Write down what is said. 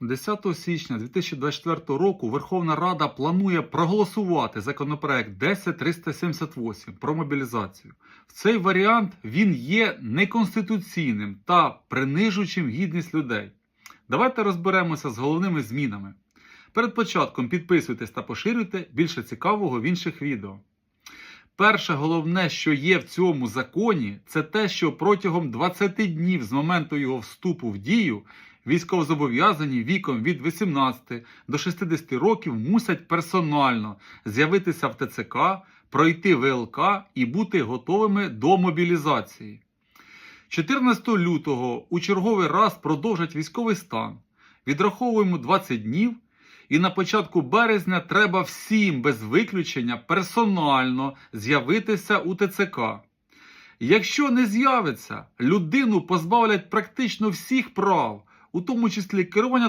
10 січня 2024 року Верховна Рада планує проголосувати законопроект 10378 про мобілізацію. В цей варіант він є неконституційним та принижуючим гідність людей. Давайте розберемося з головними змінами. Перед початком підписуйтесь та поширюйте більше цікавого в інших відео. Перше головне, що є в цьому законі, це те, що протягом 20 днів з моменту його вступу в дію військовозобов'язані віком від 18 до 60 років мусять персонально з'явитися в ТЦК, пройти ВЛК і бути готовими до мобілізації. 14 лютого у черговий раз продовжать військовий стан. Відраховуємо 20 днів. І на початку березня треба всім без виключення персонально з'явитися у ТЦК. Якщо не з'явиться, людину позбавлять практично всіх прав, у тому числі керування